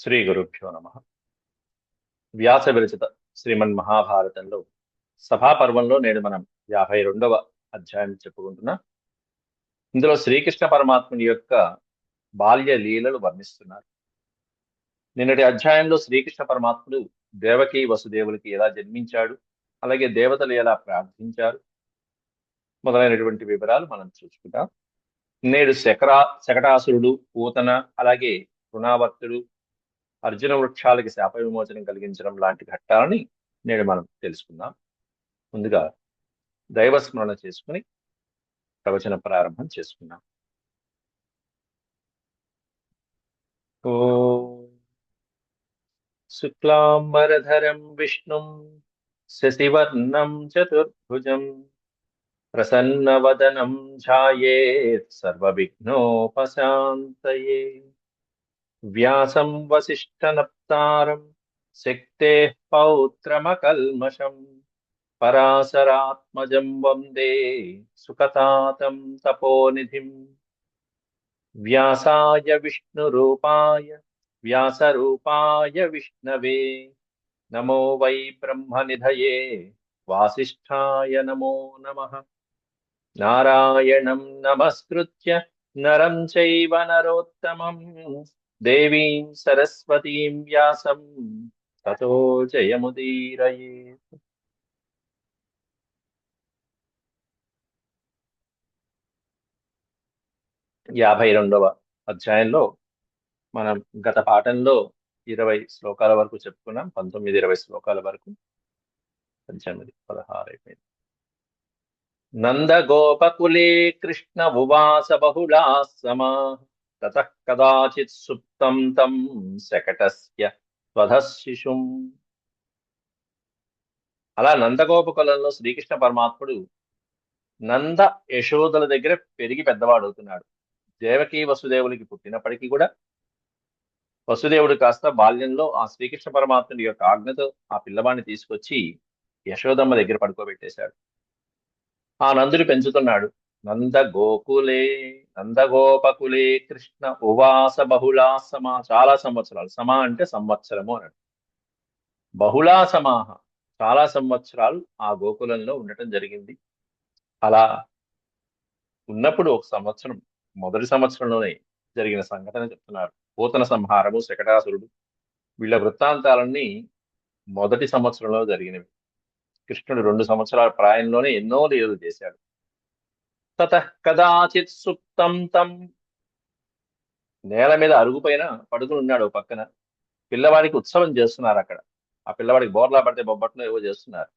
శ్రీ గురుభ్యో నమ. వ్యాస విరచిత శ్రీమన్ మహాభారతంలో సభాపర్వంలో నేడు మనం యాభై రెండవ అధ్యాయం చెప్పుకుంటున్నా. ఇందులో శ్రీకృష్ణ పరమాత్ముని యొక్క బాల్య లీలలు వర్ణిస్తున్నారు. నిన్నటి అధ్యాయంలో శ్రీకృష్ణ పరమాత్ముడు దేవకి వసుదేవులకి ఎలా జన్మించాడు అలాగే దేవతలు ఎలా ప్రార్థించారు మొదలైనటువంటి వివరాలు మనం చూసుకుంటాం నేడు శకరా శకటాసురుడు పూతన అలాగే రుణావర్తుడు అర్జున వృక్షాలకి శాప విమోచనం కలిగించడం లాంటి ఘట్టాలని నేడు మనం తెలుసుకుందాం. ముందుగా దైవస్మరణ చేసుకుని ప్రవచన ప్రారంభం చేసుకుందాం. ఓ శుక్లాంబరధరం విష్ణుం శశివర్ణం చతుర్భుజం ప్రసన్నవదనం ఝాయేత్ సర్వవిఘ్నోపశాంతయే. వ్యాసం వసిష్ఠనప్తారం శక్తే పౌత్రమకల్మషం పరాశరాత్మజం వందే సుకతాతం తపోనిధిం. వ్యాసాయ విష్ణురూపాయ వ్యాసరూపాయ విష్ణవే. నమో వై బ్రహ్మనిధయే. వాసిష్ఠాయ నమో నమ. నారాయణం నమస్కృత్య నరం చైవ నరోత్తమం. దేవీం సరస్వతీం వ్యాసం. తతో జయముదీరయేత్ యాభై రెండవ అధ్యాయంలో మనం గత పాఠంలో ఇరవై శ్లోకాల వరకు చెప్పుకున్నాం. పంతొమ్మిది ఇరవై శ్లోకాల వరకు. పద్దెనిమిది పదహారు అయిపోయింది. నందగోపకులే కృష్ణ ఉవాస బహుళా సమా ततः कदाचित् सुप्तं तं शकटस्य స్వధశిశుం అలా నందగోపకులంలో శ్రీకృష్ణ పరమాత్ముడు నంద యశోదల దగ్గర పెరిగి పెద్దవాడవుతున్నాడు. దేవకి వసుదేవులకి పుట్టినప్పటికీ కూడా వసుదేవుడు కాస్త బాల్యంలో ఆ శ్రీకృష్ణ పరమాత్ముడి యొక్క ఆజ్ఞతో ఆ పిల్లవాడిని తీసుకొచ్చి యశోదమ్మ దగ్గర పడుకోబెట్టేశాడు. ఆ నందుడు పెంచుతున్నాడు. నందగోకులే నందగోపకులే కృష్ణ ఉవాస బహుళా సమా చాలా సంవత్సరాలు. సమా అంటే సంవత్సరము అన్నాడు బహుళా సమాహ చాలా సంవత్సరాలు ఆ గోకులంలో ఉండటం జరిగింది. అలా ఉన్నప్పుడు ఒక సంవత్సరం మొదటి సంవత్సరంలోనే జరిగిన సంఘటన చెప్తున్నారు. పూతన సంహారము శకటాసురుడు వీళ్ళ వృత్తాంతాలన్నీ మొదటి సంవత్సరంలో జరిగినవి. కృష్ణుడు రెండు సంవత్సరాల ప్రాయంలోనే ఎన్నో లీలలు చేశాడు. తత కదాచిత్ సుప్తం తం. నేల మీద అరుగుపైన పడుకుని ఉన్నాడు ఓ పక్కన. పిల్లవాడికి ఉత్సవం చేస్తున్నారు అక్కడ. ఆ పిల్లవాడికి బోర్లా పడితే బొబ్బట్లో ఏవో చేస్తున్నారు.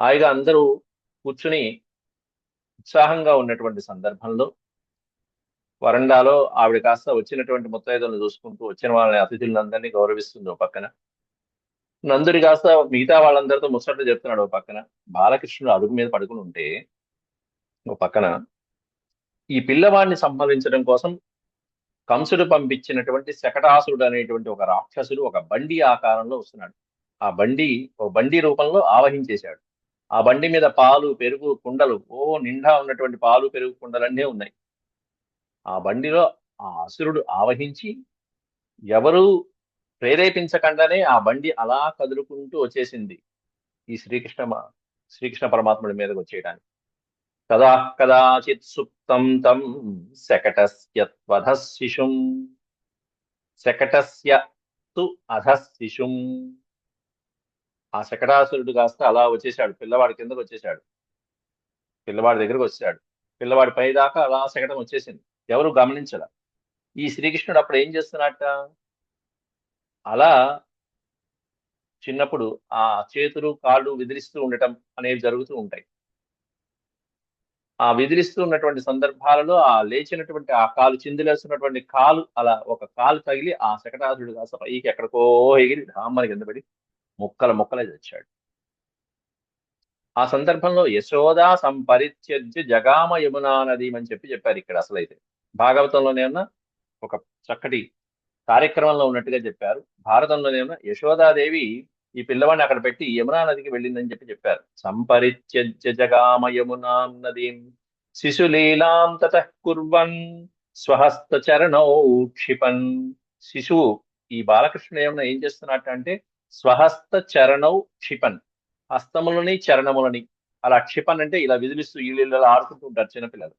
హాయిగా అందరూ కూర్చుని ఉత్సాహంగా ఉన్నటువంటి సందర్భంలో వరండాలో ఆవిడ కాస్త వచ్చినటువంటి ముత్తైదులను చూసుకుంటూ వచ్చిన వాళ్ళని అతిథులందరినీ గౌరవిస్తుంది ఓ పక్కన. నందుడి కాస్త మిగతా వాళ్ళందరితో ముచ్చట్లు చెప్తున్నాడు ఓ పక్కన. బాలకృష్ణుడు అడుగు మీద పడుకుని ఉంటే ఓ పక్కన ఈ పిల్లవాడిని సంహరించడం కోసం కంసుడు పంపించినటువంటి శకటాసురుడు అనేటువంటి ఒక రాక్షసుడు ఒక బండి ఆకారంలో వస్తున్నాడు. ఆ బండి ఓ బండి రూపంలో ఆవహించేశాడు. ఆ బండి మీద పాలు పెరుగు కుండలు ఓ నిండా ఉన్నటువంటి పాలు పెరుగు కుండలన్నీ ఉన్నాయి. ఆ బండిలో ఆ అసురుడు ఆవహించి ఎవరు ప్రేరేపించకుండానే ఆ బండి అలా కదులుకుంటూ వచ్చేసింది ఈ శ్రీకృష్ణ శ్రీకృష్ణ పరమాత్ముడి మీదకి వచ్చేయడానికి కదా కదాచిత్ సుప్తం తం శకటస్య శిశుం శకటస్య తు అధశిశుం ఆ శకటాసురుడు కాస్త అలా వచ్చేసాడు పిల్లవాడి కిందకు వచ్చేసాడు పిల్లవాడి దగ్గరకు వచ్చాడు పిల్లవాడి పై దాకా అలా శకటం వచ్చేసింది. ఎవరు గమనించల? ఈ శ్రీకృష్ణుడు అప్పుడు ఏం చేస్తున్నట్ట అలా చిన్నప్పుడు ఆ చేతులు కాళ్ళు విదిలిస్తూ ఉండటం అనేవి జరుగుతూ ఉంటాయి. ఆ విదిలిస్తూ ఉన్నటువంటి సందర్భాలలో ఆ లేచినటువంటి ఆ కాలు చిందులేస్తున్నటువంటి కాలు అలా ఒక కాలు తగిలి ఆ శకటాసుడు కాస్త పైకి ఎక్కడికో ఎగిరి రామ్మని కింద పడి ముక్కల ముక్కలే తెచ్చాడు. ఆ సందర్భంలో యశోదా సంపరిత్యజ్య జగామ యమునా నది అని చెప్పి చెప్పారు ఇక్కడ అసలైతే. భాగవతంలోనేమన్నా ఒక చక్కటి కార్యక్రమంలో ఉన్నట్టుగా చెప్పారు. భారతంలోనేమన్నా యశోదాదేవి ఈ పిల్లవాడిని అక్కడ పెట్టి యమునా నదికి వెళ్ళిందని చెప్పి చెప్పారు. సంపరిత్యజ్య జగామ యమునాం నదీం శిశులీలాం తత కుర్వన్ స్వహస్త చరణౌ క్షిపన్. శిశువు ఈ బాలకృష్ణుడు ఏమన్నా ఏం చేస్తున్నట్టు అంటే స్వహస్త చరణౌ క్షిపన్. హస్తములని చరణములని అలా క్షిపన్ అంటే ఇలా విదిలిస్తూ వీళ్ళు ఇలా ఆడుకుంటూ ఉంటారు చిన్నపిల్లలు.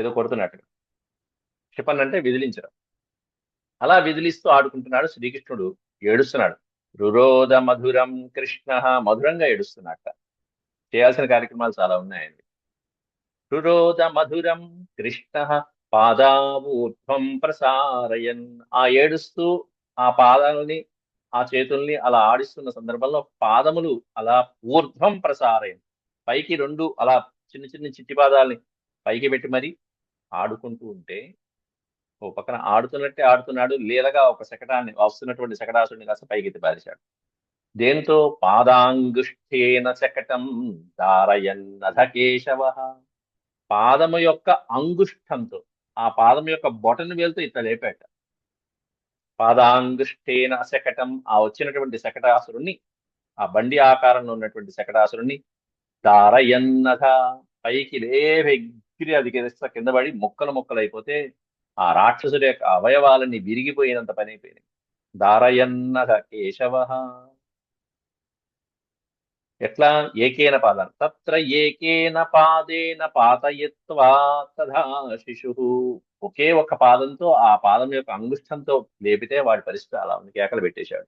ఏదో కొడుతున్నట్టు క్షిపన్ అంటే విదిలించడం. అలా విదిలిస్తూ ఆడుకుంటున్నాడు శ్రీకృష్ణుడు. ఏడుస్తున్నాడు. రురోధ మధురం కృష్ణ మధురంగా ఏడుస్తున్నట్ట. చేయాల్సిన కార్యక్రమాలు చాలా ఉన్నాయండి. రురోధ మధురం కృష్ణ పాదావూర్ధ్వం ప్రసారయన్. ఆ ఏడుస్తూ ఆ పాదాలని ఆ చేతుల్ని అలా ఆడిస్తున్న సందర్భంలో పాదములు అలా ఊర్ధ్వం ప్రసారయన్. పైకి రెండు అలా చిన్న చిన్న చిట్టి పాదాలని పైకి పెట్టి మరి ఆడుకుంటూ ఉంటే ఓ పక్కన ఆడుతున్నట్టే ఆడుతున్నాడు లీలగా ఒక శకటాన్ని వస్తున్నటువంటి శకటాసుడిని కాస్త పైకి పారేశాడు. దేంతో పాదాంగుష్ఠేన శకటం దారయన్నధ కేశవ. పాదము యొక్క అంగుష్ఠంతో ఆ పాదం యొక్క బొటను వేలుతో ఇట్లా లేపాట పాదాంగుష్ఠేన శకటం ఆ వచ్చినటువంటి శకటాసురుణ్ణి ఆ బండి ఆకారంలో ఉన్నటువంటి శకటాసురుణ్ణి దారయన్నధ పైకి లేవెగ్గిరి అది కింద పడి ముక్కలు మొక్కలైపోతే ఆ రాక్షసుడి యొక్క అవయవాలని విరిగిపోయినంత పని అయిపోయినాయి దారయన్న కేశవ. ఎట్లా? ఏకేన పాదాన తత్ర ఏకేన పాదేన పాతయత్వా తథా శిశు. ఒకే ఒక పాదంతో ఆ పాదం యొక్క అంగుష్టంతో లేపితే వాడి పరిస్థితి అలా ఉంది. కేకలు పెట్టేశాడు.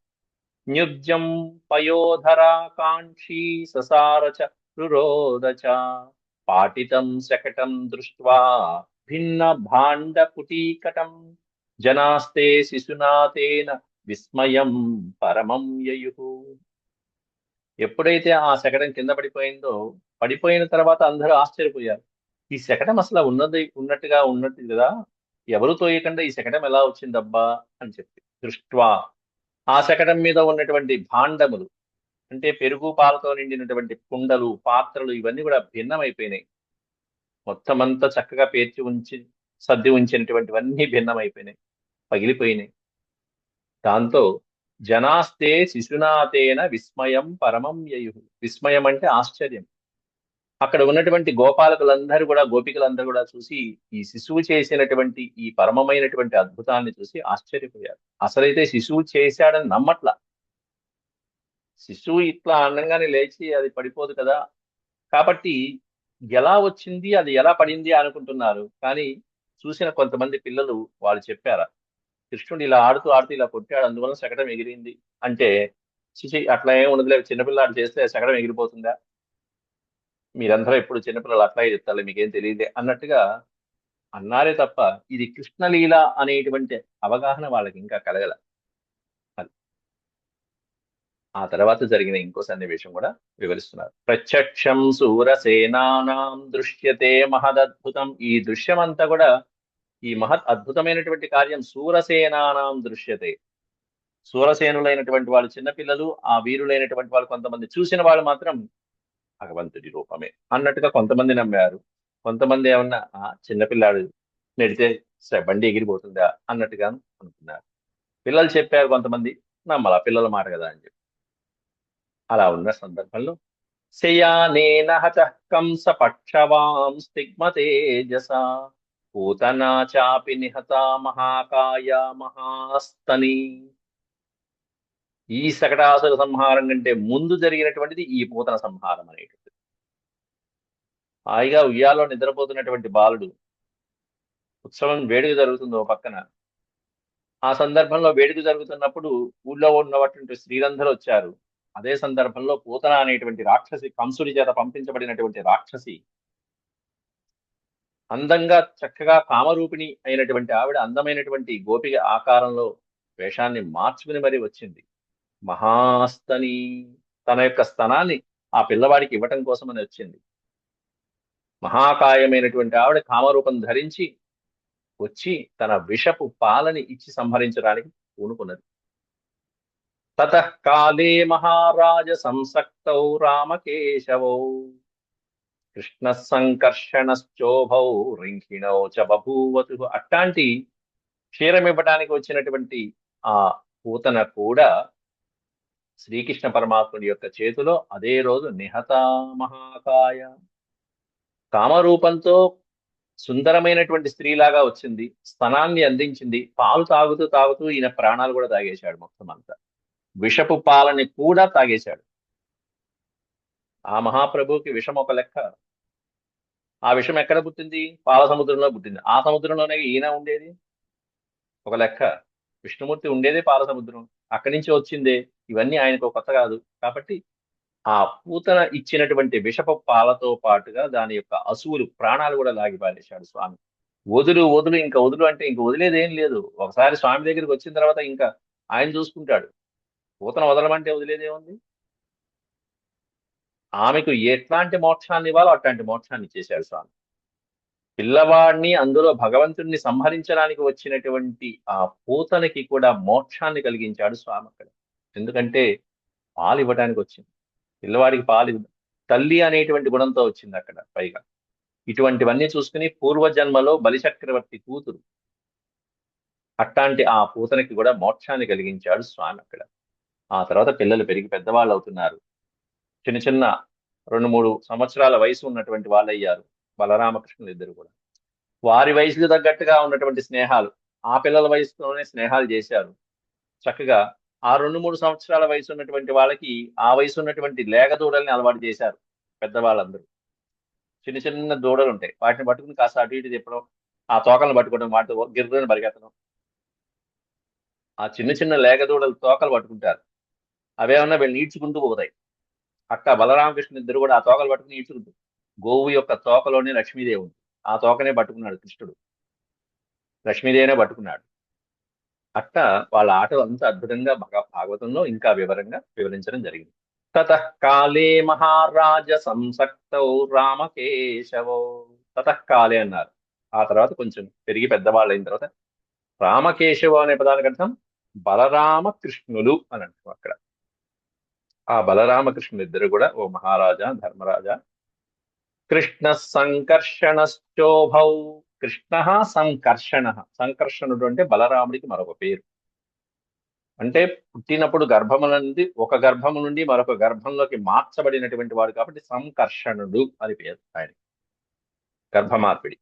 న్యుజ్యం పయోధరాకాంక్షీ ససారచ రురోదచ. పాటితం శకటం దృష్ట్వా భిన్న భాండ కుటీకటం జనాస్తే శిశునాథేన విస్మయం పరమం యయు ఎప్పుడైతే ఆ శకటం కింద పడిపోయిందో పడిపోయిన తర్వాత అందరూ ఆశ్చర్యపోయారు. ఈ శకటం అసలు ఉన్నది ఉన్నట్టుగా ఉన్నట్టు కదా ఎవరు తోయకుండా ఈ శకటం ఎలా వచ్చిందబ్బా అని చెప్పి దృష్ట్వా ఆ శకటం మీద ఉన్నటువంటి భాండములు అంటే పెరుగు పాలతో నిండినటువంటి కుండలు పాత్రలు ఇవన్నీ కూడా భిన్నమైపోయినాయి. మొత్తం అంతా చక్కగా పేర్చి ఉంచి సర్ది ఉంచినటువంటివన్నీ భిన్నమైపోయినాయి పగిలిపోయినాయి. దాంతో జనాస్తే శిశునాథేన విస్మయం పరమం యయు. విస్మయం అంటే ఆశ్చర్యం. అక్కడ ఉన్నటువంటి గోపాలకులందరూ కూడా గోపికలందరూ కూడా చూసి ఈ శిశువు చేసినటువంటి ఈ పరమమైనటువంటి అద్భుతాన్ని చూసి ఆశ్చర్యపోయారు. అసలైతే శిశువు చేశాడని నమ్మట్ల. శిశువు ఇట్లా అందంగానే లేచి అది పడిపోదు కదా. కాబట్టి ఎలా వచ్చింది అది ఎలా పడింది అనుకుంటున్నారు. కానీ చూసిన కొంతమంది పిల్లలు వాళ్ళు చెప్పారా కృష్ణుడు ఇలా ఆడుతూ ఆడుతూ ఇలా కొట్టాడు అందువల్ల శకటం ఎగిరింది. అంటే చిచి అట్లా ఏం ఉండదులే చిన్నపిల్లాడు చేస్తే శకటం ఎగిరిపోతుందా? మీరందరూ ఎప్పుడు చిన్నపిల్లలు అట్లా చెప్తారు మీకేం తెలియదే అన్నట్టుగా అన్నారే తప్ప ఇది కృష్ణలీల అనేటువంటి అవగాహన వాళ్ళకి ఇంకా కలగల. ఆ తర్వాత జరిగిన ఇంకో సన్నివేశం కూడా వివరిస్తున్నారు. ప్రత్యక్షం సూరసేనానాం దృశ్యతే మహదద్భుతం. ఈ దృశ్యం అంతా కూడా ఈ మహత్ అద్భుతమైనటువంటి కార్యం సూరసేనానాం దృశ్యతే. సూరసేనులైనటువంటి వాళ్ళు చిన్నపిల్లలు ఆ వీరులైనటువంటి వాళ్ళు కొంతమంది చూసిన వాళ్ళు మాత్రం భగవంతుడి రూపమే అన్నట్టుగా కొంతమంది నమ్మారు. కొంతమంది ఏమన్నా ఆ చిన్నపిల్లాడు నెడితే బండి ఎగిరిపోతుందా? అన్నట్టుగా అనుకున్నారు. పిల్లలు చెప్పారు కొంతమంది నమ్మలా పిల్లల మాట కదా అని చెప్పి. అలా ఉన్న సందర్భంలో శయానేన హత కంస పక్షవాం స్తిగ్మతేజస పూతనా చాపి నిహత మహాకాయ మహాస్తని. ఈ శకటాసుర సంహారం కంటే ముందు జరిగినటువంటిది ఈ పూతన సంహారం అనేటువంటిది హాయిగా ఉయ్యాలో నిద్రపోతున్నటువంటి బాలుడు ఉత్సవం వేడుక జరుగుతుంది ఓ పక్కన. ఆ సందర్భంలో వేడుక జరుగుతున్నప్పుడు ఊళ్ళో ఉన్నటువంటి స్త్రీలందరూ వచ్చారు. అదే సందర్భంలో పూతన అనేటువంటి రాక్షసి కంసుడి చేత పంపించబడినటువంటి రాక్షసి అందంగా చక్కగా కామరూపిణి అయినటువంటి ఆవిడ అందమైనటువంటి గోపిక ఆకారంలో వేషాన్ని మార్చుకుని మరీ వచ్చింది. మహాస్తని తన యొక్క స్తనాన్ని ఆ పిల్లవాడికి ఇవ్వటం కోసమని వచ్చింది. మహాకాయమైనటువంటి ఆవిడ కామరూపం ధరించి వచ్చి తన విషపు పాలని ఇచ్చి సంహరించడానికి పూనుకున్నది. తత కాలే మహారాజ సంసక్తౌ రామకేశవౌ. కృష్ణ సంకర్షణశ్చోభౌ రింకిణౌ చ బభూవతు. అట్లాంటి క్షీరం వచ్చినటువంటి ఆ పూతన కూడా శ్రీకృష్ణ పరమాత్ముడి యొక్క చేతిలో అదే రోజు నిహత మహాకాయ. కామరూపంతో సుందరమైనటువంటి స్త్రీలాగా వచ్చింది. స్తనాన్ని అందించింది. పాలు తాగుతూ తాగుతూ ఈయన ప్రాణాలు కూడా తాగేశాడు మొత్తం అంతా. విషపు పాలని కూడా తాగేశాడు. ఆ మహాప్రభువుకి విషం ఒక లెక్క. ఆ విషం ఎక్కడ పుట్టింది? పాల సముద్రంలో పుట్టింది. ఆ సముద్రంలోనే ఈయన ఉండేది? ఒక లెక్క. విష్ణుమూర్తి ఉండేదే పాల సముద్రం. అక్కడి నుంచి వచ్చిందే. ఇవన్నీ ఆయనకు కొత్త కాదు. కాబట్టి ఆ పూతన ఇచ్చినటువంటి విషప పాలతో పాటుగా దాని యొక్క అసువులు ప్రాణాలు కూడా లాగి పారేశాడు స్వామి. వదులు వదులు ఇంకా వదులు అంటే ఇంక వదిలేదేం లేదు. ఒకసారి స్వామి దగ్గరికి వచ్చిన తర్వాత ఇంకా ఆయన చూసుకుంటాడు. పూతన వదలమంటే వదిలేదేముంది ఆమెకు ఎట్లాంటి మోక్షాన్ని ఇవ్వాలో అట్లాంటి మోక్షాన్ని ఇచ్చేశాడు స్వామి. పిల్లవాడిని అందులో భగవంతుడిని సంహరించడానికి వచ్చినటువంటి ఆ పూతనకి కూడా మోక్షాన్ని కలిగించాడు స్వామి అక్కడ. ఎందుకంటే పాలు ఇవ్వడానికి వచ్చింది. పిల్లవాడికి పాలు తల్లి అనేటువంటి గుణంతో వచ్చింది అక్కడ పైగా. ఇటువంటివన్నీ చూసుకుని పూర్వజన్మలో బలిచక్రవర్తి కూతురు అట్లాంటి ఆ పూతనకి కూడా మోక్షాన్ని కలిగించాడు స్వామి అక్కడ. ఆ తర్వాత పిల్లలు పెరిగి పెద్దవాళ్ళు అవుతున్నారు చిన్న చిన్న రెండు మూడు సంవత్సరాల వయసు ఉన్నటువంటి వాళ్ళు అయ్యారు బలరామకృష్ణులు ఇద్దరు కూడా. వారి వయసుకు తగ్గట్టుగా ఉన్నటువంటి స్నేహాలు ఆ పిల్లల వయసులోనే స్నేహాలు చేశారు. చక్కగా ఆ రెండు మూడు సంవత్సరాల వయసు ఉన్నటువంటి వాళ్ళకి ఆ వయసు ఉన్నటువంటి లేగ దూడల్ని అలవాటు చేశారు పెద్దవాళ్ళందరూ. చిన్న చిన్న దూడలు ఉంటాయి. వాటిని పట్టుకుని కాస్త అటు ఇటు తిప్పడం ఆ తోకలను పట్టుకోవడం వాటితో గిర్రని పరిగెత్తడం. ఆ చిన్న చిన్న లేగ దూడలు తోకలు పట్టుకుంటారు. అవేమన్నా వీళ్ళు ఈడ్చుకుంటూ పోతాయి. అక్క బలరామకృష్ణ ఇద్దరు కూడా ఆ తోకలు పట్టుకుని ఈడ్చుకుంటూ. గోవు యొక్క తోకలోనే లక్ష్మీదేవి ఉంది ఆ తోకనే పట్టుకున్నాడు కృష్ణుడు. లక్ష్మీదేవినే పట్టుకున్నాడు. అట్ట వాళ్ళ ఆటలు అంత అద్భుతంగా భాగవతంలో ఇంకా వివరంగా వివరించడం జరిగింది. తత కాలే మహారాజ సంసక్తౌ రామకేశవో. తత కాలే అన్నారు. ఆ తర్వాత కొంచెం పెరిగి పెద్దవాళ్ళు అయిన తర్వాత రామకేశవ అనే పదానికి అర్థం బలరామకృష్ణులు అని అంటాం అక్కడ. ఆ బలరామకృష్ణులు ఇద్దరు కూడా ఓ మహారాజా ధర్మరాజా. కృష్ణ సంకర్షణశ్చోభౌ. కృష్ణ సంకర్షణ. సంకర్షణుడు అంటే బలరాముడికి మరొక పేరు. అంటే పుట్టినప్పుడు గర్భము నుండి ఒక గర్భము నుండి మరొక గర్భంలోకి మార్చబడినటువంటి వాడు కాబట్టి సంకర్షణుడు అని పేరు ఆయన గర్భమార్పిడి.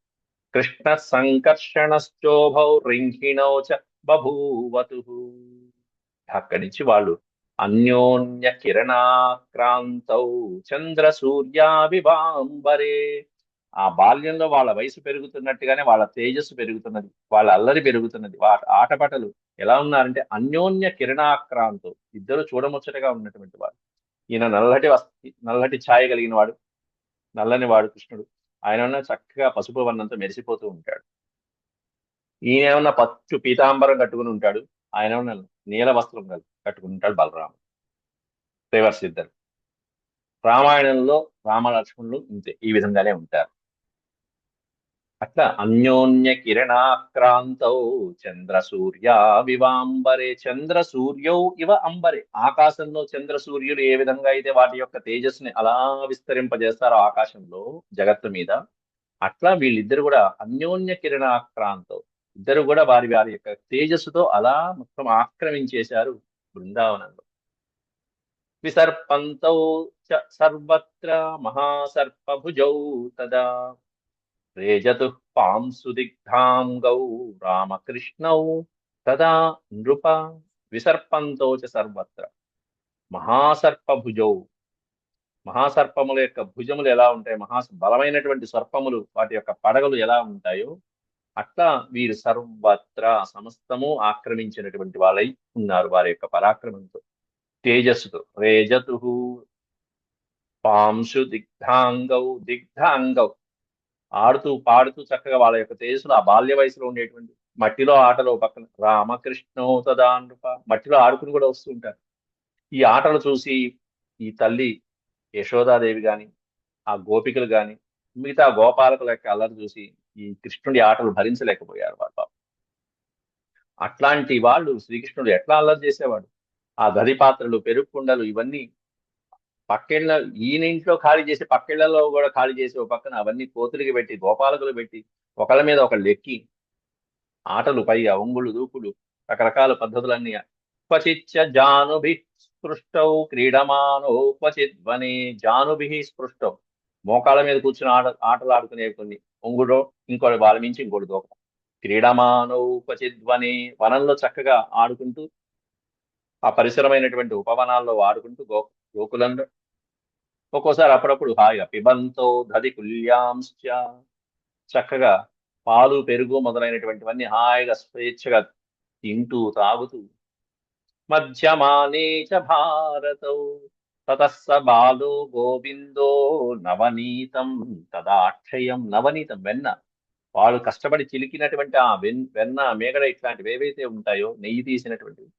కృష్ణ సంకర్షణశ్చోభౌ. రింకిణౌ చ బభూవతు. అక్కడి నుంచి వాళ్ళు అన్యోన్య కిరణాక్రాంతౌ చంద్ర సూర్యాభివాంబరే ఆ బాల్యంలో వాళ్ళ వయసు పెరుగుతున్నట్టుగానే వాళ్ళ తేజస్సు పెరుగుతున్నది వాళ్ళ అల్లరి పెరుగుతున్నది. వాళ్ళ ఆటపాటలు ఎలా ఉన్నారంటే అన్యోన్య కిరణాక్రాంతో ఇద్దరు చూడముచ్చటగా ఉన్నటువంటి వాడు ఈయన నల్లటి వస్ నల్లటి ఛాయ కలిగిన వాడు నల్లని వాడు కృష్ణుడు. ఆయన ఉన్న చక్కగా పసుపు వర్ణంతో మెరిసిపోతూ ఉంటాడు. ఈయన ఏమన్నా పచ్చు పీతాంబరం కట్టుకుని ఉంటాడు. ఆయన నీల వస్త్రం కలిగి కట్టుకుంటాడు బలరాము బలరాముడు ఇద్దరు రామాయణంలో రామలక్ష్మణులు ఇంతే ఈ విధంగానే ఉంటారు. అట్లా అన్యోన్య కిరణాక్రాంతౌ చంద్ర సూర్య వివాంబరే చంద్ర సూర్యౌ ఇవ అంబరే. ఆకాశంలో చంద్ర సూర్యులు ఏ విధంగా అయితే వాటి యొక్క తేజస్సుని అలా విస్తరింపజేస్తారో ఆకాశంలో జగత్తు మీద అట్లా వీళ్ళిద్దరు కూడా అన్యోన్య కిరణాక్రాంతౌ. ఇద్దరు కూడా వారి వారి యొక్క తేజస్సుతో అలా మొత్తం ఆక్రమించేశారు బృందావనంలో. విసర్పంతౌ సర్వత్ర మహాసర్పభుజౌ తదా. రేజతు పాంసుదిగ్ధాం దిగ్ధాంగౌ రామకృష్ణౌ తదా. నృప విసర్పంతో చ సర్వత్ర మహాసర్పభుజౌ. మహాసర్పముల యొక్క భుజములు ఎలా ఉంటాయి? మహా బలమైనటువంటి సర్పములు వాటి యొక్క పడగలు ఎలా ఉంటాయో అట్లా వీరు సర్వత్ర సమస్తము ఆక్రమించినటువంటి వాళ్ళై ఉన్నారు వారి యొక్క పరాక్రమంతో. తేజస్సుతో. రేజతు పాంశు దిగ్ధాంగౌ దిగ్ధాంగౌ. ఆడుతూ పాడుతూ చక్కగా వాళ్ళ యొక్క తేజస్సులో ఆ బాల్య వయసులో ఉండేటువంటి మట్టిలో ఆటలో పక్కన రామకృష్ణో తదా నృప మట్టిలో ఆడుకుని కూడా వస్తుంటారు ఈ ఆటలు చూసి ఈ తల్లి యశోదాదేవి కానీ ఆ గోపికలు కానీ మిగతా గోపాలకుల యొక్క అల్లరి చూసి ఈ కృష్ణుడి ఆటలు భరించలేకపోయారు వాళ్ళు బాబు అట్లాంటి వాళ్ళు శ్రీకృష్ణుడు ఎట్లా అల్లరి చేసేవాడు? ఆ గది పాత్రలు పెరుగుకుండలు ఇవన్నీ పక్కేళ్ళ ఈయన ఇంట్లో ఖాళీ చేసి పక్కేళ్ళలో కూడా ఖాళీ చేసి ఒక పక్కన అవన్నీ కోతులకి పెట్టి గోపాలకులు పెట్టి ఒకళ్ళ మీద ఒకళ్ళు ఎక్కి ఆటలు పై ఒంగులు దూకులు రకరకాల పద్ధతులన్నీ క్వచిచ్చ జానుభి స్పృష్టౌ క్రీడమానో జానుభి స్పృష్టౌ. మోకాళ్ళ మీద కూర్చుని ఆట ఆటలు ఆడుకునే కొన్ని. ఒంగుడో ఇంకోటి వాళ్ళ మించి ఇంకోటి దూక క్రీడమానోపచిధ్వని వనంలో చక్కగా ఆడుకుంటూ ఆ పరిసరమైనటువంటి ఉపవనాల్లో ఆడుకుంటూ గో గోకులంలో. ఒక్కోసారి అప్పుడప్పుడు హాయిగా పిబంతో ధది కుల్యాంశ్చ చక్కగా పాలు పెరుగు మొదలైనటువంటివన్నీ హాయిగా స్వేచ్ఛగా తింటూ తాగుతూ. మధ్యమానే చ భారతౌ తతస్స బాలో గోవిందో నవనీతం తదాక్షయం నవనీతం. వెన్న. వాళ్ళు కష్టపడి చిలికినటువంటి ఆ వెన్ వెన్న మేగడ ఇట్లాంటివి ఏవైతే ఉంటాయో నెయ్యి తీసినటువంటివి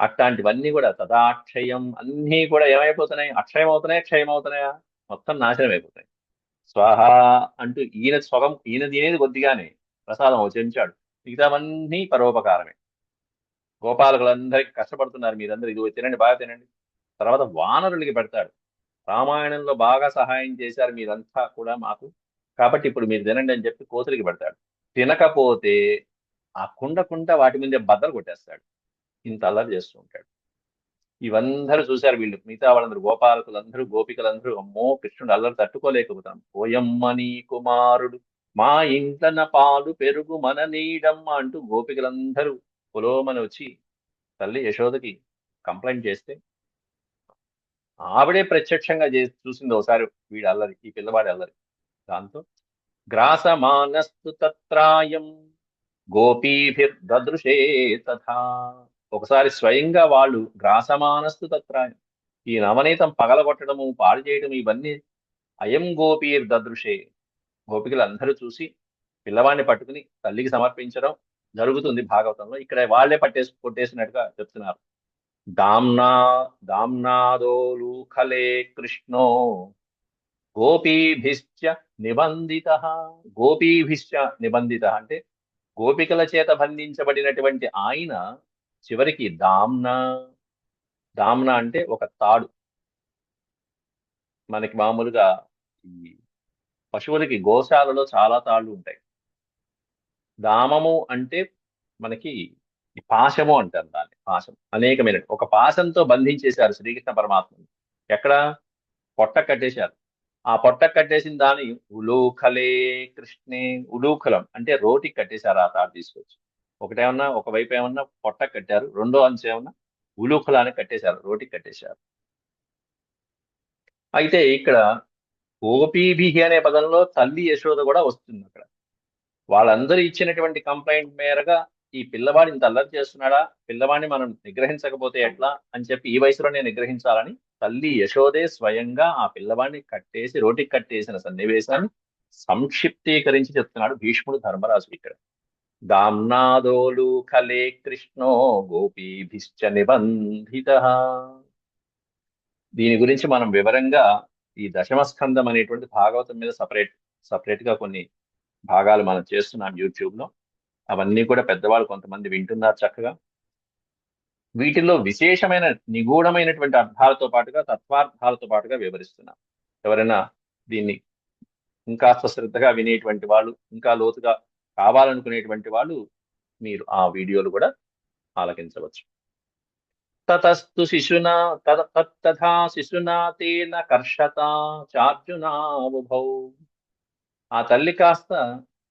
అట్లాంటివన్నీ కూడా తదాక్షయం అన్నీ కూడా ఏమైపోతున్నాయి? అక్షయం అవుతున్నాయి క్షయం అవుతున్నాయా మొత్తం నాశనం అయిపోతాయి. స్వాహ అంటూ ఈయన స్వగం ఈయన తినేది కొద్దిగానే ప్రసాదం ఓ మిగతావన్నీ పరోపకారమే. గోపాలకులందరికీ కష్టపడుతున్నారు మీరందరూ. ఇది తినండి బాగా తినండి. తర్వాత వానరులకి పెడతాడు. రామాయణంలో బాగా సహాయం చేశారు మీరంతా కూడా మాకు. కాబట్టి ఇప్పుడు మీరు తినండి అని చెప్పి కోతులకి పెడతాడు. తినకపోతే ఆ కుండ కుండ వాటి మీద బద్దలు కొట్టేస్తాడు. ఇంత అల్లరి చేస్తూ ఉంటాడు. ఇవందరూ చూశారు వీళ్ళు. మిగతా వాళ్ళందరూ గోపాలకులందరూ గోపికలందరూ అమ్మో కృష్ణుడు అల్లరి తట్టుకోలేకపోతాం. ఓయమ్మ నీ కుమారుడు మా ఇంట్లన పాలు పెరుగు మన నీడమ్మ అంటూ గోపికలందరూ పొలోమని వచ్చి తల్లి యశోదకి కంప్లైంట్ చేస్తే ఆవిడే ప్రత్యక్షంగా చేసి చూసింది ఒకసారి వీడు అల్లరి ఈ పిల్లవాడి అల్లరి దాంతో గ్రాసమానస్తు తత్రాయం గోపీభిర్దృశే తథా. ఒకసారి స్వయంగా వాళ్ళు గ్రాసమానస్తు తత్రాయం ఈ నవనీతం పగలగొట్టడము పాడు చేయడం ఇవన్నీ అయం గోపీర్ దదృశే గోపికలు అందరూ చూసి పిల్లవాడిని పట్టుకుని తల్లికి సమర్పించడం జరుగుతుంది భాగవతంలో. ఇక్కడ వాళ్ళే పట్టేసి కొట్టేసినట్టుగా చెప్తున్నారు. దామ్నా దామ్నాదోలూఖలే కృష్ణో. గోపీభిశ్చ నిబంధిత గోపీభిశ్చ నిబంధిత అంటే గోపికల చేత బంధించబడినటువంటి ఆయన చివరికి దామ్న. దామ్న అంటే ఒక తాడు. మనకి మామూలుగా ఈ పశువులకి గోశాలలో చాలా తాళ్ళు ఉంటాయి. దామము అంటే మనకి పాశము అంటారు దాన్ని పాశం అనేకమైన ఒక పాశంతో బంధించేశారు శ్రీకృష్ణ పరమాత్మని. ఎక్కడ? పొట్ట కట్టేశారు. ఆ పొట్ట కట్టేసిన దాని ఉలూఖలే కృష్ణే ఉలూఖలం అంటే రోటికి కట్టేశారు ఆ తాడు తీసుకొచ్చి. ఒకటేమన్నా ఒకవైపు ఏమన్నా పొట్ట కట్టారు రెండో అంశం ఏమన్నా ఉలూఖలాన్ని కట్టేశారు రోటికి కట్టేశారు. అయితే ఇక్కడ గోపీభి అనే పదంలో తల్లి యశోద కూడా వస్తుంది అక్కడ. వాళ్ళందరూ ఇచ్చినటువంటి కంప్లైంట్ మేరగా ఈ పిల్లవాడు ఇంత అల్లరి చేస్తున్నాడా? పిల్లవాడిని మనం నిగ్రహించకపోతే ఎట్లా? అని చెప్పి ఈ వయసులోనే నిగ్రహించాలని తల్లి యశోదే స్వయంగా ఆ పిల్లవాడిని కట్టేసి రోటికి కట్టేసిన సన్నివేశాన్ని సంక్షిప్తీకరించి చెప్తున్నాడు భీష్ముడు ధర్మరాజు ఇక్కడ. దామ్నాదోలు ఖలే కృష్ణో గోపీభిశ్చ నిబంధిత. దీని గురించి మనం వివరంగా ఈ దశమస్కందం అనేటువంటి భాగవతం మీద సపరేట్ సపరేట్గా కొన్ని భాగాలు మనం చేస్తున్నాం యూట్యూబ్లో అవన్నీ కూడా పెద్దవాళ్ళు కొంతమంది వింటున్నారు చక్కగా. వీటిల్లో విశేషమైన నిగూఢమైనటువంటి అర్థాలతో పాటుగా తత్వార్థాలతో పాటుగా వివరిస్తున్నాం. ఎవరైనా దీన్ని ఇంకా శ్రద్ధగా వినేటువంటి వాళ్ళు ఇంకా లోతుగా కావాలనుకునేటువంటి వాళ్ళు మీరు ఆ వీడియోలు కూడా ఆలకించవచ్చు. తతస్తు శిశునా తథా శిశునా తేన కర్షత చార్జునా ఆ తల్లి కాస్త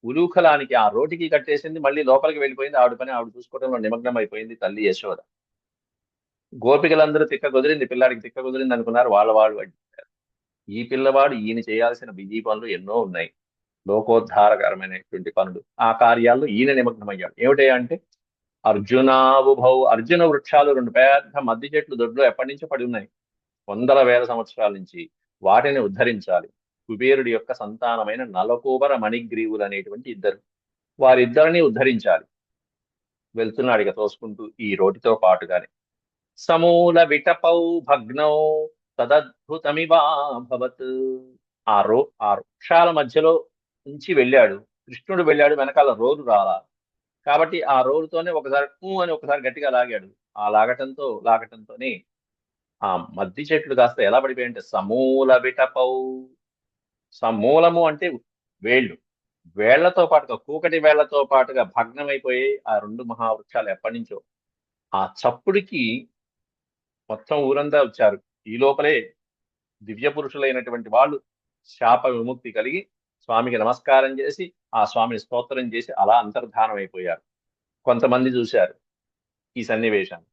ఉలూఖలానికి ఆ రోటికి కట్టేసింది మళ్ళీ లోపలికి వెళ్ళిపోయింది ఆవిడ పని ఆవిడ చూసుకోవడంలో నిమగ్నం అయిపోయింది తల్లి యశోద. గోపికలందరూ తిక్క కుదిరింది పిల్లాడికి తిక్క కుదిరింది అనుకున్నారు వాళ్ళ వాళ్ళు అడ్డారు ఈ పిల్లవాడు ఈయన చేయాల్సిన బిజీ పనులు ఎన్నో ఉన్నాయి. లోకోద్ధారకరమైనటువంటి పనులు. ఆ కార్యాల్లో ఈయన నిమగ్నమయ్యాడు. ఏమిటే అంటే అర్జునావుభౌ అర్జున వృక్షాలు రెండు పెద్ద మద్ది చెట్లు దొడ్లో ఎప్పటి నుంచో పడి ఉన్నాయి. వందల వేల సంవత్సరాల నుంచి వాటిని ఉద్ధరించాలి. కుబేరుడి యొక్క సంతానమైన నలకూబర మణిగ్రీవులు అనేటువంటి ఇద్దరు. వారిద్దరిని ఉద్ధరించాలి. వెళ్తున్నాడు ఇక తోసుకుంటూ ఈ రోటితో పాటుగానే. సమూల విటపౌ భగ్నౌ తదద్భుతమివాభవత్ ఆ రో ఆ వృక్షాల మధ్యలో నుంచి వెళ్ళాడు. కృష్ణుడు వెళ్ళాడు వెనకాల రోలు రాలా. కాబట్టి ఆ రోలుతోనే ఒకసారి ఊ అని ఒకసారి గట్టిగా లాగాడు. ఆ లాగటంతో లాగటంతోనే ఆ మద్ది చెట్లు కాస్త ఎలా పడిపోయాయంటే సమూల విటపౌ సమూలము అంటే వేళ్ళు. వేళ్ళతో పాటుగా కూకటి వేళ్ళతో పాటుగా భగ్నమైపోయి ఆ రెండు మహావృక్షాలు ఎప్పటి నుంచో ఆ చప్పుడికి మొత్తం ఊరంతా వచ్చారు. ఈ లోపలే దివ్య పురుషులైనటువంటి వాళ్ళు శాప విముక్తి కలిగి స్వామికి నమస్కారం చేసి ఆ స్వామిని స్తోత్రం చేసి అలా అంతర్ధానం అయిపోయారు కొంతమంది చూశారు ఈ సన్నివేశాన్ని.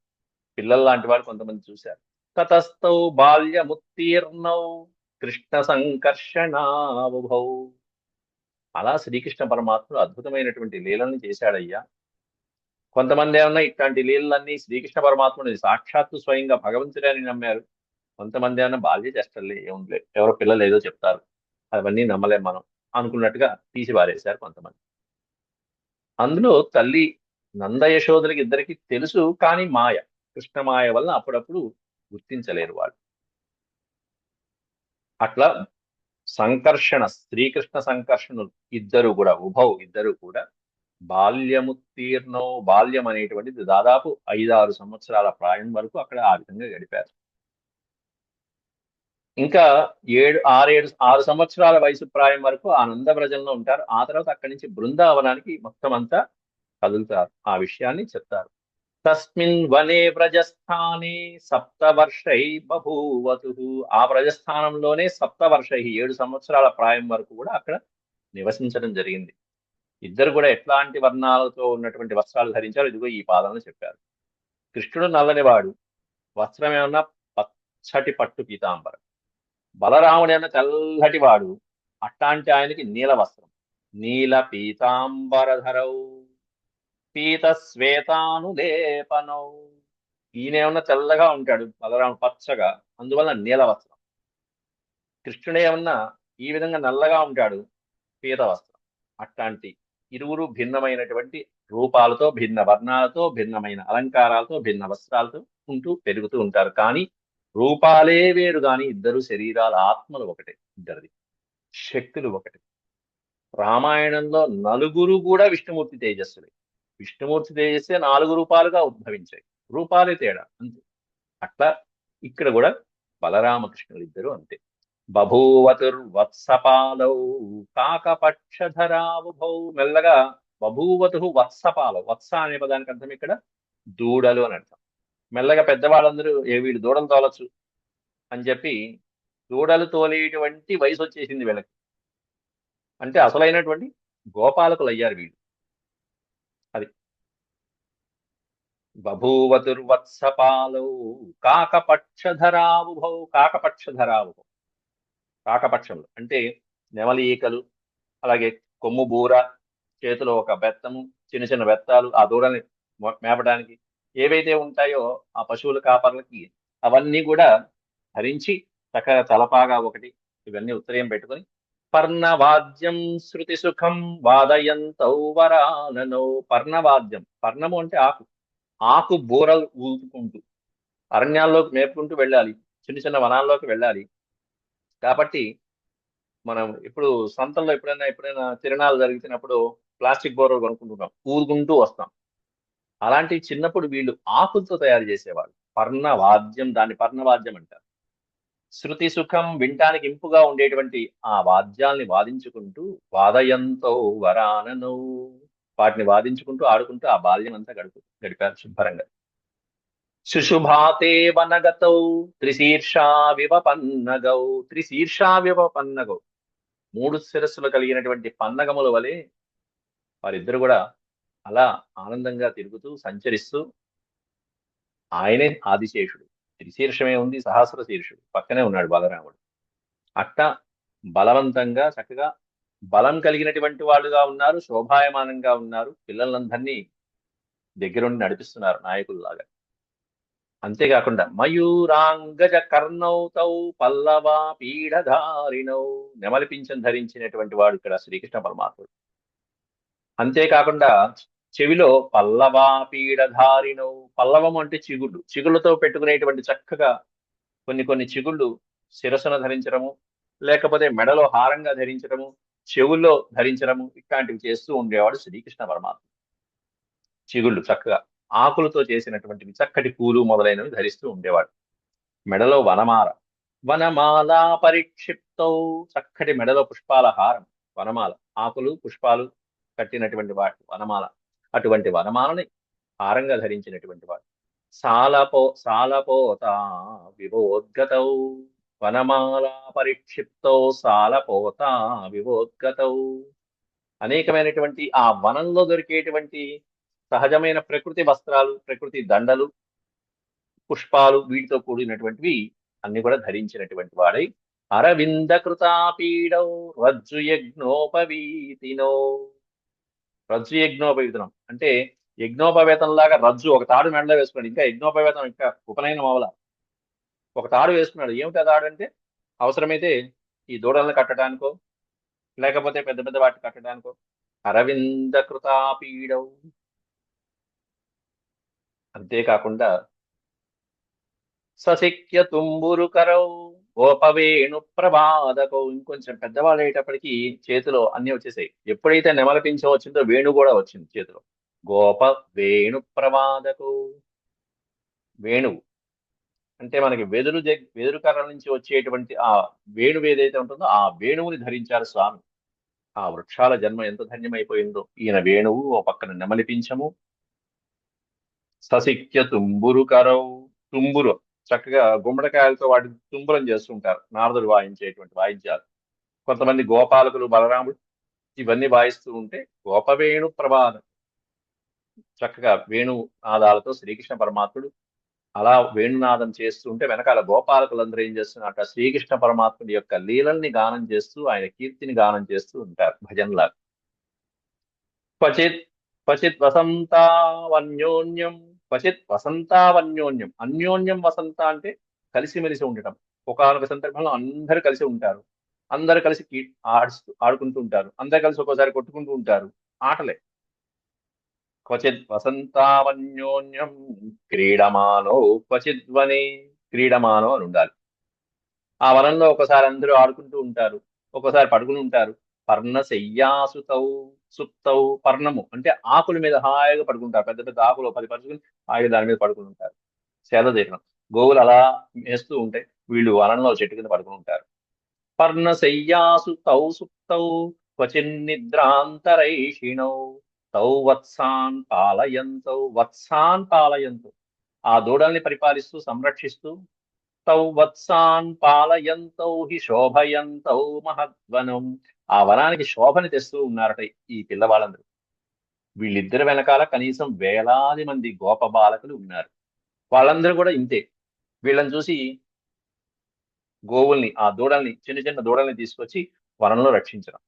పిల్లల లాంటి వారు కొంతమంది చూశారు. తతస్థౌ బాల్యముత్తీర్ణౌ కృష్ణ సంకర్షణావుభౌ అలా శ్రీకృష్ణ పరమాత్ముడు అద్భుతమైనటువంటి లీలల్ని చేశాడయ్యా. కొంతమంది ఏమన్నా ఇట్లాంటి లీలలన్నీ శ్రీకృష్ణ పరమాత్ముని సాక్షాత్తు స్వయంగా భగవంతుడని నమ్మారు. కొంతమంది ఏమన్నా బాల్య చేష్టలే ఏముందిలే ఎవరో పిల్లలు ఏదో చెప్తారు. అవన్నీ నమ్మలేం మనం అనుకున్నట్టుగా తీసి పారేశారు కొంతమంది. అందులో తల్లి నందయశోదలకి ఇద్దరికి తెలుసు కానీ మాయ కృష్ణమాయ వల్ల అప్పుడప్పుడు గుర్తించలేరు వాళ్ళు. అట్లా సంకర్షణ శ్రీకృష్ణ సంకర్షణులు ఇద్దరు కూడా ఉభౌ ఇద్దరు కూడా బాల్యముత్తీర్ణో బాల్యం అనేటువంటిది దాదాపు ఐదారు సంవత్సరాల ప్రాయం వరకు అక్కడ ఆ విధంగా గడిపారు. ఇంకా ఏడు ఆరేడు ఆరు సంవత్సరాల వయసు ప్రాయం వరకు ఆనంద ప్రజల్లో ఉంటారు. ఆ తర్వాత అక్కడి నుంచి బృందావనానికి మొత్తం అంతా కదులుతారు. ఆ విషయాన్ని చెప్తారు. తస్మిన్ వనే వ్రజస్థానే సప్తవర్షై బభూవతు ఆ వ్రజస్థానంలోనే సప్తవర్షై ఏడు సంవత్సరాల ప్రాయం వరకు కూడా అక్కడ నివసించడం జరిగింది. ఇద్దరు కూడా ఎట్లాంటి వర్ణాలతో ఉన్నటువంటి వస్త్రాలు ధరించారు ఇదిగో ఈ పాదంలో చెప్పారు. కృష్ణుడు నల్లనివాడు వస్త్రం ఏమన్నా పచ్చటి పట్టు పీతాంబరం. బలరాముడు ఏమన్నా తెల్లటి వాడు అట్లాంటి ఆయనకి నీల వస్త్రం. నీల పీతాంబరధరౌ. పీత శ్వేతానులేపనౌ ఈయనేమన్నా తెల్లగా ఉంటాడు బలరాముడు పచ్చగా అందువల్ల నీల వస్త్రం ఏమన్నా ఈ విధంగా నల్లగా ఉంటాడు పీత వస్త్రం అట్లాంటి ఇరువురు భిన్నమైనటువంటి రూపాలతో భిన్న వర్ణాలతో భిన్నమైన అలంకారాలతో భిన్న వస్త్రాలతో ఉంటూ పెరుగుతూ ఉంటారు. కానీ రూపాలే వేరు కానీ ఇద్దరు శరీరాల ఆత్మలు ఒకటే ఇద్దరిది. శక్తులు ఒకటి. రామాయణంలో నలుగురు కూడా విష్ణుమూర్తి తేజస్సులే. విష్ణుమూర్తి తేజస్సే నాలుగు రూపాలుగా ఉద్భవించాయి. రూపాలే తేడా అంతే. అట్లా ఇక్కడ కూడా బలరామకృష్ణులు ఇద్దరు అంతే. బభూవతుర్వత్సపాలౌ కాకపక్షధరావుభౌ మెల్లగా బభూవతు వత్సపాలౌ. వత్స అనే పదానికి అర్థం ఇక్కడ దూడలు అని అర్థం. మెల్లగా పెద్దవాళ్ళందరూ ఏ వీడు దూడలు తోలచ్చు? అని చెప్పి దూడలు తోలేటువంటి వయసు వచ్చేసింది వీళ్ళకి. అంటే అసలైనటువంటి గోపాలకులు అయ్యారు వీళ్ళు అది బభూవతుర్వత్సపాలౌ కాకపక్షధరావుభౌ కాకపక్షధరావుభౌ. కాకపక్షంలో అంటే నెమలి ఈకలు అలాగే కొమ్ము బూర చేతిలో ఒక బెత్తము చిన్న చిన్న బెత్తాలు ఆ దూడని మేపడానికి ఏవైతే ఉంటాయో ఆ పశువుల కాపర్లకి అవన్నీ కూడా ధరించి చక్కగా తలపాగా ఒకటి ఇవన్నీ ఉత్తరీయం పెట్టుకొని పర్ణవాద్యం శృతి సుఖం వాదయంతౌ వరాననౌ. పర్ణవాద్యం పర్ణము అంటే ఆకు. ఆకు బూరలు ఊదుకుంటూ అరణ్యాల్లోకి మేపుకుంటూ వెళ్ళాలి. చిన్న చిన్న వనాల్లోకి వెళ్ళాలి. కాబట్టి మనం ఇప్పుడు సంతల్లో ఎప్పుడైనా ఎప్పుడైనా తిరణాలు జరుగుతున్నప్పుడు ప్లాస్టిక్ బోరలు కొనుక్కుంటున్నాం ఊదుకుంటూ వస్తాం. అలాంటి చిన్నప్పుడు వీళ్ళు ఆకులతో తయారు చేసేవాళ్ళు. పర్ణవాద్యం దాన్ని పర్ణవాద్యం అంటారు. శృతి సుఖం వింటానికి ఇంపుగా ఉండేటువంటి ఆ వాద్యాల్ని వాదించుకుంటూ వాదయంతో వరానను వాటిని వాదించుకుంటూ ఆడుకుంటూ ఆ బాల్యం అంతా గడుపు గడిపారు శుభ్రంగా. శుశుభాతే వనగతౌ త్రిశీర్షా వివపన్నగౌ త్రిశీర్షా వివపన్నగౌ మూడు శిరస్సులు కలిగినటువంటి పన్నగముల వలె వారిద్దరు కూడా అలా ఆనందంగా తిరుగుతూ సంచరిస్తూ ఆయనే ఆదిశేషుడు. త్రిశీర్షమే ఉంది సహస్ర శీర్షుడు పక్కనే ఉన్నాడు బలరాముడు. అట్ట బలవంతంగా చక్కగా బలం కలిగినటువంటి వాళ్ళుగా ఉన్నారు శోభాయమానంగా ఉన్నారు పిల్లలందరినీ దగ్గరుండి నడిపిస్తున్నారు నాయకుల్లాగా. అంతేకాకుండా మయూరాంగజ కర్ణౌతౌ పల్లవ నెమలి నెమలిపించం ధరించినటువంటి వాడు ఇక్కడ శ్రీకృష్ణ పరమాత్ముడు. అంతేకాకుండా చెవిలో పల్లవా పీడధారిణౌ పల్లవం అంటే చిగుళ్ళు. చిగుళ్ళతో పెట్టుకునేటువంటి చక్కగా కొన్ని కొన్ని చిగుళ్ళు శిరసన ధరించడము లేకపోతే మెడలో హారంగా ధరించడము చెవుల్లో ధరించడము ఇట్లాంటివి చేస్తూ ఉండేవాడు శ్రీకృష్ణ పరమాత్మ. చిగుళ్ళు చక్కగా ఆకులతో చేసినటువంటివి చక్కటి పూలు మొదలైనవి ధరిస్తూ ఉండేవాడు. మెడలో వనమాల వనమాల పరిక్షిప్తౌ చక్కటి మెడలో పుష్పాల హారం వనమాల ఆకులు పుష్పాలు కట్టినటువంటి వాటి వనమాల అటువంటి వనమాలని హారంగా ధరించినటువంటి వాడు. సాలపో సాలపోత విభోద్గతౌ. వనమాలా పరిక్షిప్తో సాలపోత వివోద్గతౌ. అనేకమైనటువంటి ఆ వనంలో దొరికేటువంటి సహజమైన ప్రకృతి వస్త్రాలు ప్రకృతి దండలు పుష్పాలు వీటితో కూడినటువంటివి అన్ని కూడా ధరించినటువంటి వాడై అరవింద కృతాపీడౌ రజ్జు యజ్ఞోపవీతినో రజ్జు యజ్ఞోపవీతనం అంటే యజ్ఞోపవేతం లాగా రజ్జు ఒక తాడు మెడలో వేసుకోండి ఇంకా యజ్ఞోపవేతం ఇంకా ఉపనయనం అవల. ఒక తాడు వేసుకున్నాడు. ఏమిటి తాడు అంటే? అవసరమైతే ఈ దూడలను కట్టడానికో లేకపోతే పెద్ద పెద్ద వాటిని కట్టడానికో. అరవింద కృతాపీడౌ. అంతేకాకుండా సశిక్య తుంబురు కరౌ. గోపవేణు ప్రభాదకో. ఇంకొంచెం పెద్దవాళ్ళు అయ్యేటప్పటికీ చేతిలో అన్ని వచ్చేసాయి. ఎప్పుడైతే నెమలపించ వచ్చిందో వేణు కూడా వచ్చింది చేతిలో. గోప వేణు ప్రమాదకు వేణువు. అంటే మనకి వెదురు వెదురు కర్ర నుంచి వచ్చేటువంటి ఆ వేణువు ఏదైతే ఉంటుందో ఆ వేణువుని ధరించారు స్వామి. ఆ వృక్షాల జన్మ ఎంత ధన్యమైపోయిందో. ఈయన వేణువు ఓ పక్కన నెమలిపించము సశిక్య తుంబురు కరవు తుంబురు. చక్కగా గుమ్మడికాయలతో వాటి తుంబురం చేస్తుంటారు. నారదుడు వాయించేటువంటి వాయిద్యాలు. కొంతమంది గోపాలకులు బలరాముడు ఇవన్నీ వాయిస్తూ ఉంటే గోపవేణు ప్రమాదం చక్కగా వేణు నాదాలతో శ్రీకృష్ణ పరమాత్ముడు అలా వేణునాదం చేస్తూ ఉంటే వెనకాల గోపాలకులందరూ ఏం చేస్తున్నట్ట శ్రీకృష్ణ పరమాత్ముడి యొక్క లీలల్ని గానం చేస్తూ ఆయన కీర్తిని గానం చేస్తూ ఉంటారు భజనలా పచిత్ పచిత్ వసంతావన్యోన్యం పచిత్ వసంతావన్యోన్యం. అన్యోన్యం వసంత అంటే కలిసిమెలిసి ఉండటం. ఒకనొక సందర్భంలో అందరూ కలిసి ఉంటారు. అందరు కలిసి ఆడుస్తూ ఆడుకుంటూ ఉంటారు. అందరు కలిసి ఒక్కోసారి కొట్టుకుంటూ ఉంటారు. ఆటలే. క్వచిత్ వసంతావన్యోన్యం క్రీడమానో క్వచిద్వని క్రీడమానో అని ఉండాలి. ఆ వనంలో ఒకసారి అందరూ ఆడుకుంటూ ఉంటారు. ఒక్కోసారి పడుకుని ఉంటారు. పర్ణ శయ్యాసుతౌ సుప్తౌ పర్ణము అంటే ఆకుల మీద హాయిగా పడుకుంటారు. పెద్ద పెద్ద ఆకులు పది పరుచుకుని హాయిగా దాని మీద పడుకుని ఉంటారు. సేద తీరడం గోవులు అలా మేస్తూ ఉంటాయి వీళ్ళు వనంలో చెట్టు కింద పడుకుని ఉంటారు. పర్ణ శయ్యాసు తౌ సుప్తౌ క్షీణౌ తౌ వత్సాన్ పాలయంతౌ. వత్సాన్ పాలయంతు. ఆ దూడల్ని పరిపాలిస్తూ సంరక్షిస్తూ తౌ వత్సాన్ పాలయంతౌ హి శోభయంతౌ మహద్వనం. ఆ వనానికి శోభని తెస్తూ ఉన్నారట ఈ పిల్లవాళ్ళందరూ. వీళ్ళిద్దరి వెనకాల కనీసం వేలాది మంది గోప బాలకులు ఉన్నారు. వాళ్ళందరూ కూడా ఇంతే. వీళ్ళని చూసి గోవుల్ని ఆ దూడల్ని చిన్న చిన్న దూడల్ని తీసుకొచ్చి వనంలో రక్షించడం.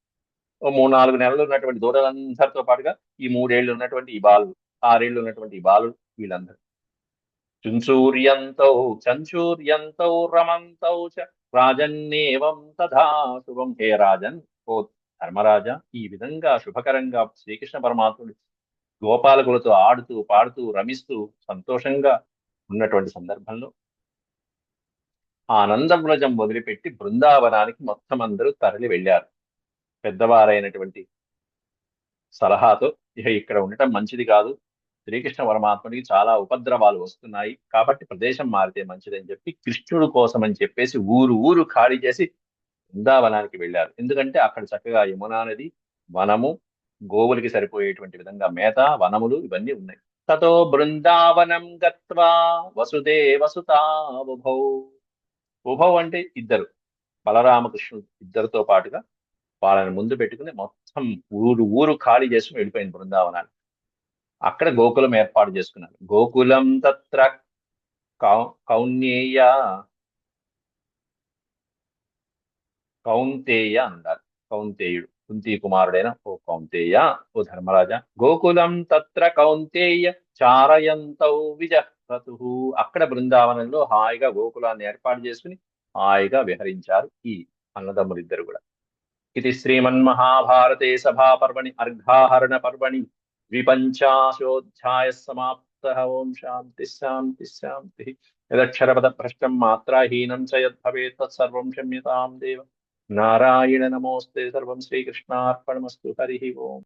మూడు నాలుగు నెలలు ఉన్నటువంటి దూడలందరితో పాటుగా ఈ మూడేళ్ళు ఉన్నటువంటి ఈ బాలు ఆరేళ్ళు ఉన్నటువంటి ఈ బాలు వీళ్ళందరూ. చుంచూర్యంతౌ చంచూర్యంతౌ రమంతౌ చ రాజన్నేవం తథా శుభం హే రాజన్ ఓ ధర్మరాజా ఈ విధంగా శుభకరంగా శ్రీకృష్ణ పరమాత్ముడు గోపాలకులతో ఆడుతూ పాడుతూ రమిస్తూ సంతోషంగా ఉన్నటువంటి సందర్భంలో ఆనందవ్రజం వదిలిపెట్టి బృందావనానికి మొత్తం అందరూ తరలి వెళ్ళారు. పెద్దవారైనటువంటి సలహాతో ఇహ ఇక్కడ ఉండటం మంచిది కాదు. శ్రీకృష్ణ పరమాత్ముడికి చాలా ఉపద్రవాలు వస్తున్నాయి. కాబట్టి ప్రదేశం మారితే మంచిదని చెప్పి కృష్ణుడు కోసం అని చెప్పేసి ఊరు ఊరు ఖాళీ చేసి బృందావనానికి వెళ్ళారు. ఎందుకంటే అక్కడ చక్కగా యమునా నది వనము గోవులకి సరిపోయేటువంటి విధంగా మేత వనములు ఇవన్నీ ఉన్నాయి. తతో బృందావనం గత్వా వసుదేవసుతా ఉభౌ. ఉభౌ అంటే ఇద్దరు. బలరామకృష్ణుడు ఇద్దరితో పాటుగా వాళ్ళని ముందు పెట్టుకుని మొత్తం ఊరు ఊరు ఖాళీ చేసుకుని వెళ్ళిపోయింది బృందావనాన్ని అక్కడ గోకులం ఏర్పాటు చేసుకున్నారు. గోకులం తత్ర కౌ- కౌన్యేయ కౌంతేయ అన్నారు కౌంతేయుడు కుంతి కుమారుడైన ఓ కౌంతేయ ఓ ధర్మరాజా. గోకులం తత్ర కౌంతేయ చారయంతౌ విజహ్రతు అక్కడ బృందావనంలో హాయిగా గోకులాన్ని ఏర్పాటు చేసుకుని హాయిగా విహరించారు ఈ అన్నదమ్ములిద్దరు కూడా. ఇది శ్రీమన్మహాభారతే సభాపర్వణి అర్ఘాహరణ పర్వణి ద్విపంచాశోధ్యాయ సమాప్త ఓం శాంతి శాంతి శాంతి యదక్షరపద భ్రష్టం మాత్రాహీనం చ యద్భవేత్ తత్సర్వం క్షమ్యతాం దేవ నారాయణ నమోస్తే సర్వం శ్రీకృష్ణార్పణమస్తు హరి ఓం